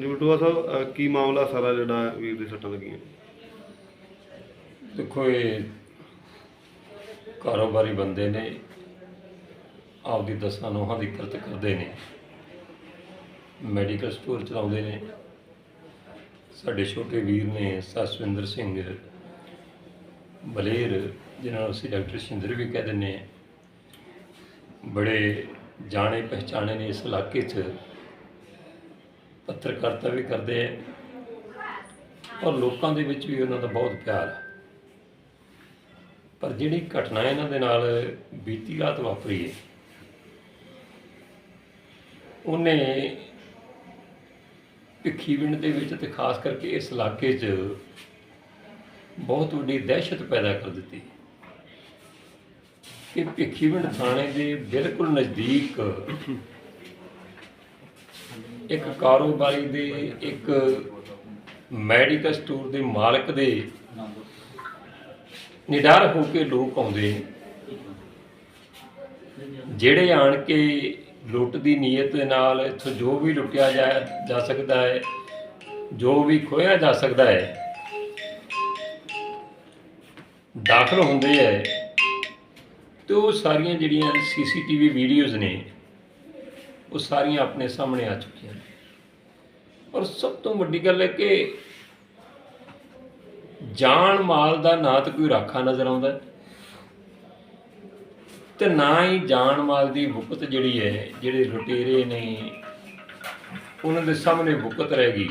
ਜੀ ਬਟੂਆ ਸਾਹਿਬ, ਅਹ, ਕੀ ਮਾਮਲਾ ਸਾਰਾ ਜਿਹੜਾ ਵੀਰ ਦੇ ਸੱਟਾਂ ਲੱਗੀਆਂ? ਦੇਖੋ, ਇਹ ਕਾਰੋਬਾਰੀ ਬੰਦੇ ਨੇ, ਆਪਦੀ ਦਸਾਂ ਨੋਹਾਂ ਦੀ ਕਿਰਤ ਕਰਦੇ ਨੇ, ਮੈਡੀਕਲ ਸਟੋਰ ਚਲਾਉਂਦੇ ਨੇ। ਸਾਡੇ ਛੋਟੇ ਵੀਰ ਨੇ ਸਸਵਿੰਦਰ ਸਿੰਘ, ਬਲੇਰ ਜਿਹਨਾਂ ਨੂੰ ਅਸੀਂ ਡਾਕਟਰ ਸ਼ਿੰਦਰ ਵੀ ਕਹਿ ਦਿੰਦੇ ਹਾਂ, ਬੜੇ ਜਾਣੇ ਪਹਿਚਾਣੇ ਨੇ ਇਸ ਇਲਾਕੇ 'ਚ। ਪੱਤਰਕਾਰਤਾ ਵੀ ਕਰਦੇ ਆ। ਔਰ ਲੋਕਾਂ ਦੇ ਵਿੱਚ ਵੀ ਉਹਨਾਂ ਦਾ ਬਹੁਤ ਪਿਆਰ ਹੈ ਪਰ ਜਿਹੜੀ ਘਟਨਾ ਇਹਨਾਂ ਦੇ ਨਾਲ ਬੀਤੀ ਰਾਤ ਵਾਪਰੀ ਹੈ, ਉਹਨੇ ਭਿੱਖੀਵਿੰਡ ਦੇ ਵਿੱਚ ਤੇ ਖਾਸ ਕਰਕੇ ਇਸ ਇਲਾਕੇ 'ਚ ਬਹੁਤ ਵੱਡੀ ਦਹਿਸ਼ਤ ਪੈਦਾ ਕਰ ਦਿੱਤੀ। ਕਿ ਭਿੱਖੀਵਿੰਡ ਥਾਣੇ ਦੇ ਬਿਲਕੁਲ ਨਜ਼ਦੀਕ ਇੱਕ ਕਾਰੋਬਾਰੀ ਦੇ, ਇੱਕ ਮੈਡੀਕਲ ਸਟੋਰ ਦੇ ਮਾਲਕ ਦੇ ਨਿਡਰ ਹੋ ਕੇ ਲੋਕ ਆਉਂਦੇ ਨੇ। ਜਿਹੜੇ ਆਣ ਕੇ ਲੁੱਟ ਦੀ ਨੀਅਤ ਦੇ ਨਾਲ ਇੱਥੋਂ ਜੋ ਵੀ ਲੁੱਟਿਆ ਜਾ ਜਾ ਸਕਦਾ ਹੈ, ਜੋ ਵੀ ਖੋਇਆ ਜਾ ਸਕਦਾ ਹੈ, ਦਾਖਲ ਹੁੰਦੇ ਹੈ। ਤੇ ਉਹ ਸਾਰੀਆਂ ਜਿਹੜੀਆਂ ਸੀਸੀਟੀਵੀ ਵੀਡੀਓਜ਼ ਨੇ ਉਹ ਸਾਰੀਆਂ ਆਪਣੇ ਸਾਹਮਣੇ ਆ ਚੁੱਕੀਆਂ ਨੇ। ਔਰ ਸਭ ਤੋਂ ਵੱਡੀ ਗੱਲ ਹੈ ਕਿ ਜਾਨ ਮਾਲ ਦਾ ਨਾ ਤਾਂ ਕੋਈ ਰਾਖਾ ਨਜ਼ਰ ਆਉਂਦਾ ਹੈ, ਤੇ ਨਾ ਹੀ ਜਾਨ ਮਾਲ ਦੀ ਬੁਕਤ ਜਿਹੜੀ ਹੈ ਜਿਹੜੇ ਲੁਟੇਰੇ ਨੇ ਉਹਨਾਂ ਦੇ ਸਾਹਮਣੇ ਬੁਕਤ ਰਹਿ ਗਈ।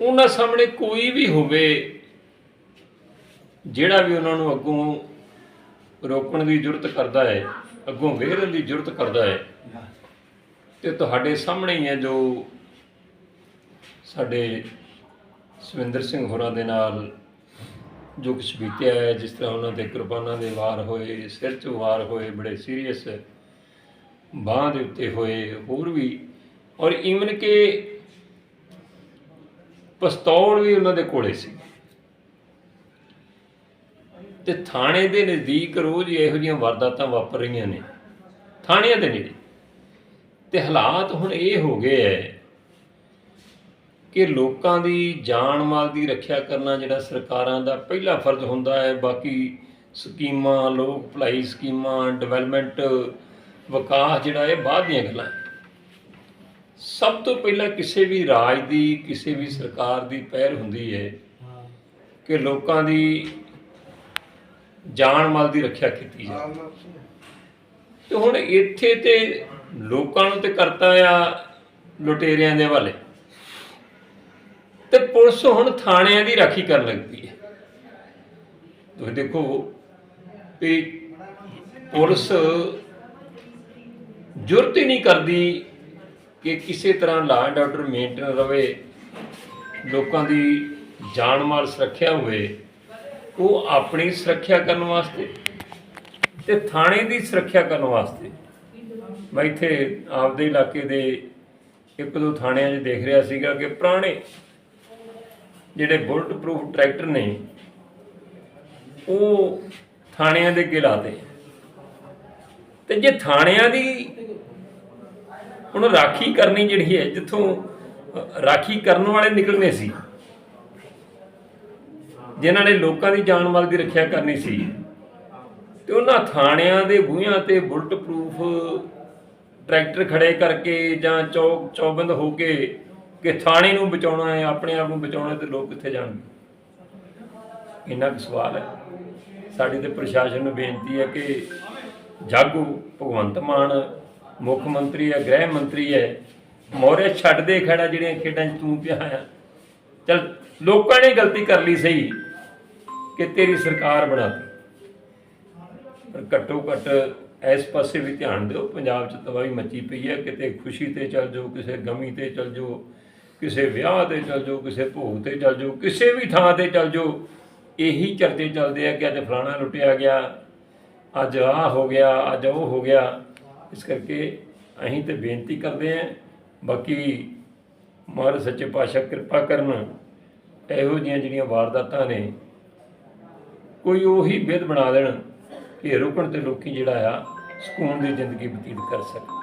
ਉਹਨਾਂ ਸਾਹਮਣੇ ਕੋਈ ਵੀ ਹੋਵੇ ਜਿਹੜਾ ਵੀ ਉਹਨਾਂ ਨੂੰ ਅੱਗੋਂ ਰੋਕਣ ਦੀ ਜ਼ਰੂਰਤ ਕਰਦਾ ਹੈ ਅੱਗੋਂ ਵੇਰਨ ਦੀ ਜ਼ਰੂਰਤ ਕਰਦਾ ਹੈ। ਤੇ ਤੁਹਾਡੇ ਸਾਹਮਣੇ ਹੀ ਹੈ ਜੋ ਸਾਡੇ ਸਵਿੰਦਰ ਸਿੰਘ ਹੋਰਾਂ ਦੇ ਨਾਲ ਜੋ ਕੁਛ ਬੀਤਿਆ ਹੈ, ਜਿਸ ਤਰ੍ਹਾਂ ਉਹਨਾਂ ਦੇ ਕੁਰਬਾਨਾਂ ਦੇ ਵਾਰ ਹੋਏ, ਸਿਰ 'ਚ ਵਾਰ ਹੋਏ, ਬੜੇ ਸੀਰੀਅਸ ਬਾਂਹ ਦੇ ਉੱਤੇ ਹੋਏ, ਹੋਰ ਵੀ। ਔਰ ਈਵਨ ਕਿ ਪਿਸਤੌਲ ਵੀ ਉਹਨਾਂ ਦੇ ਕੋਲੇ ਸੀ। ਤੇ ਥਾਣੇ ਦੇ ਨਜ਼ਦੀਕ ਰੋਜ਼ ਇਹੋ ਜਿਹੀਆਂ ਵਾਰਦਾਤਾਂ ਵਾਪਰ ਰਹੀਆਂ ਨੇ। ਥਾਣਿਆਂ ਦੇ ਨੇੜੇ। ਤੇ ਹਾਲਾਤ ਹੁਣ ਇਹ ਹੋ ਗਏ ਹੈ ਕਿ ਲੋਕਾਂ ਦੀ ਜਾਨ ਮਾਲ ਦੀ ਰੱਖਿਆ ਕਰਨਾ ਜਿਹੜਾ ਸਰਕਾਰਾਂ ਦਾ ਪਹਿਲਾ ਫਰਜ਼ ਹੁੰਦਾ ਹੈ ਬਾਕੀ ਸਕੀਮਾਂ ਲੋਕ ਭਲਾਈ ਸਕੀਮਾਂ ਡਿਵੈਲਪਮੈਂਟ ਵਿਕਾਸ ਜਿਹੜਾ ਇਹ ਬਾਅਦ ਦੀਆਂ ਗੱਲਾਂ। ਸਭ ਤੋਂ ਪਹਿਲਾਂ ਕਿਸੇ ਵੀ ਰਾਜ ਦੀ ਕਿਸੇ ਵੀ ਸਰਕਾਰ ਦੀ ਪਹਿਲ ਹੁੰਦੀ ਹੈ। ਕਿ ਲੋਕਾਂ ਦੀ ਜਾਨ ਮਾਲ ਦੀ ਰੱਖਿਆ ਕੀਤੀ ਜਾਵੇ। ਤੇ ਹੁਣ ਇੱਥੇ ਤੇ ਲੋਕਾਂ ਨੂੰ ਤੇ ਕਰਤਾ ਆ ਲੁਟੇਰਿਆਂ ਦੇ ਹਵਾਲੇ। ਤੇ ਪੁਲਿਸ ਹੁਣ ਥਾਣਿਆਂ ਦੀ ਰਾਖੀ ਕਰਨ ਲੱਗ ਪਈ ਹੈ। ਤੁਸੀਂ ਦੇਖੋ ਵੀ ਪੁਲਿਸ ਜੁਰਤ ਹੀ ਨਹੀਂ ਕਰਦੀ ਕਿ ਕਿਸੇ ਤਰ੍ਹਾਂ ਲਾ ਐਂਡ ਆਰਡਰ ਮੇਨਟੇਨ ਰਵੇ, ਲੋਕਾਂ ਦੀ ਜਾਨ ਮਾਲ ਸੁਰੱਖਿਆ ਹੋਵੇ। ਉਹ ਆਪਣੀ ਸੁਰੱਖਿਆ ਕਰਨ ਵਾਸਤੇ ਤੇ ਥਾਣੇ ਦੀ ਸੁਰੱਖਿਆ ਕਰਨ ਵਾਸਤੇ। ਮੈਂ ਇੱਥੇ ਆਪਦੇ ਇਲਾਕੇ ਦੇ ਇੱਕ ਦੋ ਥਾਣਿਆਂ 'ਚ ਦੇਖ ਰਿਹਾ ਸੀਗਾ ਕਿ ਪੁਰਾਣੇ ਜਿਹੜੇ ਬੁਲਟ ਪ੍ਰੂਫ ਟਰੈਕਟਰ ਨੇ, ਉਹ ਥਾਣਿਆਂ ਦੇ ਅੱਗੇ ਲਾਤੇ। ਤੇ ਜੇ ਥਾਣਿਆਂ ਦੀ ਹੁਣ ਰਾਖੀ ਕਰਨੀ ਜਿਹੜੀ ਹੈ, ਜਿੱਥੋਂ ਰਾਖੀ ਕਰਨ ਵਾਲੇ ਨਿਕਲਨੇ ਸੀ ਜਿਨ੍ਹਾਂ ਨੇ ਲੋਕਾਂ ਦੀ ਜਾਨ ਮਾਲ ਦੀ ਰੱਖਿਆ ਕਰਨੀ ਸੀ। ਤੇ ਉਹਨਾਂ ਥਾਣਿਆਂ ਦੇ ਬੂਹਿਆਂ ਤੇ ਬੁਲਟ ਪ੍ਰੂਫ ਟਰੈਕਟਰ ਖੜੇ ਕਰਕੇ ਜਾਂ ਚੌਕ, ਚੌਬੰਦ ਹੋ ਕੇ ਕਿ ਥਾਣੇ ਨੂੰ ਬਚਾਉਣਾ ਹੈ, ਆਪਣੇ ਆਪ ਨੂੰ ਬਚਾਉਣਾ ਤੇ ਲੋਕ ਕਿੱਥੇ ਜਾਣਗੇ? ਇੰਨਾ ਕੁ ਸਵਾਲ ਹੈ। ਸਾਡੀ ਤੇ ਪ੍ਰਸ਼ਾਸਨ ਨੂੰ ਬੇਨਤੀ ਹੈ ਕਿ ਜਾਗੋ, ਭਗਵੰਤ ਮਾਨ ਮੁੱਖ ਮੰਤਰੀ ਹੈ, ਗ੍ਰਹਿ ਮੰਤਰੀ ਹੈ, ਮੋਰੇ ਛੱਡ ਦੇ ਖੜਾ ਜਿਹੜੀਆਂ ਖੇਡਾਂ 'ਚ ਤੂੰ ਪਿਆ ਆ ਚਲ ਲੋਕਾਂ ਨੇ ਗਲਤੀ ਕਰ ਲਈ ਸਹੀ ਕਿ ਤੇਰੀ ਸਰਕਾਰ ਬਣਾਤੀ ਪਰ ਘੱਟੋ ਘੱਟ ਇਸ ਪਾਸੇ ਵੀ ਧਿਆਨ ਦਿਓ, ਪੰਜਾਬ 'ਚ ਤਬਾਹੀ ਮੱਚੀ ਪਈ ਹੈ। ਕਿਤੇ ਖੁਸ਼ੀ ਤੇ ਚੱਲ ਜਾਓ, ਕਿਸੇ ਗਮੀ ਤੇ ਚੱਲ ਜਾਓ, ਕਿਸੇ ਵਿਆਹ ਤੇ ਚੱਲ ਜਾਓ, ਕਿਸੇ ਭੋਗ ਤੇ ਚੱਲ ਜਾਓ, ਕਿਸੇ ਵੀ ਥਾਂ ਤੇ ਚੱਲ ਜਾਓ, ਇਹੀ ਚਰਚੇ ਚੱਲਦੇ ਆ ਕਿ ਅੱਜ ਫਲਾਣਾ ਲੁੱਟਿਆ ਗਿਆ, ਅੱਜ ਆਹ ਹੋ ਗਿਆ, ਅੱਜ ਉਹ ਹੋ ਗਿਆ। ਇਸ ਕਰਕੇ ਅਸੀਂ ਤੇ ਬੇਨਤੀ ਕਰਦੇ ਆਂ ਬਾਕੀ ਮਹਾਰਾਜ ਸੱਚੇ ਪਾਤਸ਼ਾਹ ਕਿਰਪਾ ਕਰਨ ਇਹੋ ਜਿਹੀਆਂ ਜਿਹੜੀਆਂ ਵਾਰਦਾਤਾਂ ਨੇ, ਕੋਈ ਉਹੀ ਵਿਧ ਬਣਾ ਦੇਣ ਕਿ ਰੁਕਣ ਤੇ ਲੋਕੀ ਜਿਹੜਾ ਆ ਸਕੂਨ ਦੀ ਜ਼ਿੰਦਗੀ ਬਤੀਤ ਕਰ ਸਕਣ